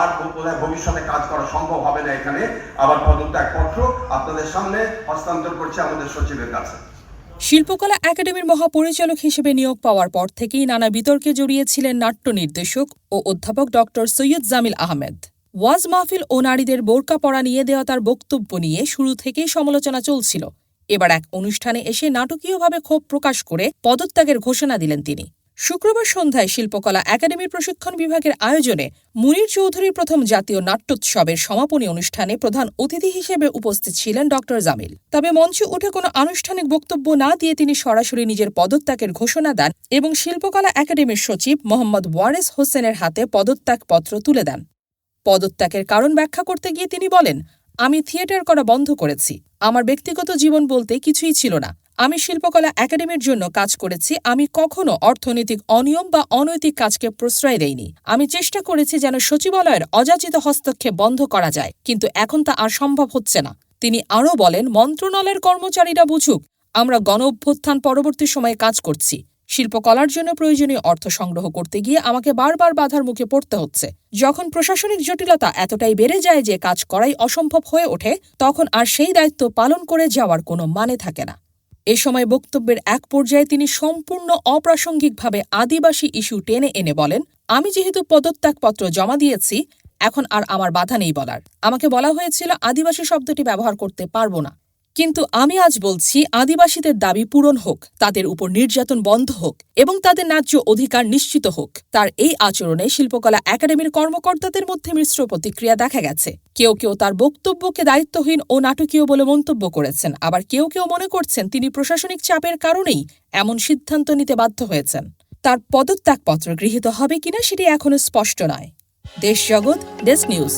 আর বোধহয় ভবিষ্যতে কাজ করা সম্ভব হবে না এখানে, আবার পদত্যাগপত্র আপনাদের সামনে হস্তান্তর করছে আমাদের সচিবের কাছে। শিল্পকলা একাডেমির মহাপরিচালক হিসেবে নিয়োগ পাওয়ার পর থেকেই নানা বিতর্কে জড়িয়েছিলেন নাট্য নির্দেশক ও অধ্যাপক ডক্টর সৈয়দ জামিল আহমেদ। ওয়াজ মাহফিল ও নারীদের বোরকা পরা নিয়ে দেওয়া তার বক্তব্য নিয়ে শুরু থেকেই সমালোচনা চলছিল। এবার এক অনুষ্ঠানে এসে নাটকীয়ভাবে ক্ষোভ প্রকাশ করে পদত্যাগের ঘোষণা দিলেন তিনি। শুক্রবার সন্ধ্যায় শিল্পকলা একাডেমির প্রশিক্ষণ বিভাগের আয়োজনে মুনির চৌধুরীর প্রথম জাতীয় নাট্যোৎসবের সমাপনী অনুষ্ঠানে প্রধান অতিথি হিসেবে উপস্থিত ছিলেন ড জামিল। তবে মঞ্চে উঠে কোনো আনুষ্ঠানিক বক্তব্য না দিয়ে তিনি সরাসরি নিজের পদত্যাগের ঘোষণা দেন এবং শিল্পকলা একাডেমির সচিব মোহাম্মদ ওয়ারেস হোসেনের হাতে পদত্যাগপত্র তুলে দেন। পদত্যাগের কারণ ব্যাখ্যা করতে গিয়ে তিনি বলেন, আমি থিয়েটার করা বন্ধ করেছি। আমার ব্যক্তিগত জীবন বলতে কিছুই ছিল না। আমি শিল্পকলা একাডেমির জন্য কাজ করেছি, আমি কখনো অর্থনৈতিক অনিয়ম বা অনৈতিক কাজকে প্রশ্রয় দেইনি। আমি চেষ্টা করেছি যেন সচিবালয়ের অযাচিত হস্তক্ষেপ বন্ধ করা যায়, কিন্তু এখন তা আর সম্ভব হচ্ছে না। তিনি আরও বলেন, মন্ত্রণালয়ের কর্মচারীরা বুঝুক, আমরা গণ অভ্যুত্থান পরবর্তী সময়ে কাজ করছি। শিল্পকলার জন্য প্রয়োজনীয় অর্থ সংগ্রহ করতে গিয়ে আমাকে বারবার বাধার মুখে পড়তে হচ্ছে। যখন প্রশাসনিক জটিলতা এতটাই বেড়ে যায় যে কাজ করাই অসম্ভব হয়ে ওঠে, তখন আর সেই দায়িত্ব পালন করে যাওয়ার কোনো মানে থাকে না। এ সময় বক্তব্যের এক পর্যায়ে তিনি সম্পূর্ণ অপ্রাসঙ্গিকভাবে আদিবাসী ইস্যু টেনে এনে বলেন, আমি যেহেতু পদত্যাগপত্র জমা দিয়েছি, এখন আর আমার বাধা নেই বলার। আমাকে বলা হয়েছিল আদিবাসী শব্দটি ব্যবহার করতে পারব না। কিন্তু আমি আজ বলছি, আদিবাসীদের দাবি পূরণ হোক, তাদের উপর নির্যাতন বন্ধ হোক এবং তাদের ন্যায্য অধিকার নিশ্চিত হোক। তার এই আচরণে শিল্পকলা একাডেমির কর্মকর্তাদের মধ্যে মিশ্র প্রতিক্রিয়া দেখা গেছে। কেউ কেউ তার বক্তব্যকে দায়িত্বহীন ও নাটকীয় বলে মন্তব্য করেছেন। আবার কেউ কেউ মনে করছেন, তিনি প্রশাসনিক চাপের কারণেই এমন সিদ্ধান্ত নিতে বাধ্য হয়েছেন। তার পদত্যাগপত্র গৃহীত হবে কিনা সেটি এখনও স্পষ্ট নয়। দেশ জগৎ, ডেস্ক নিউজ।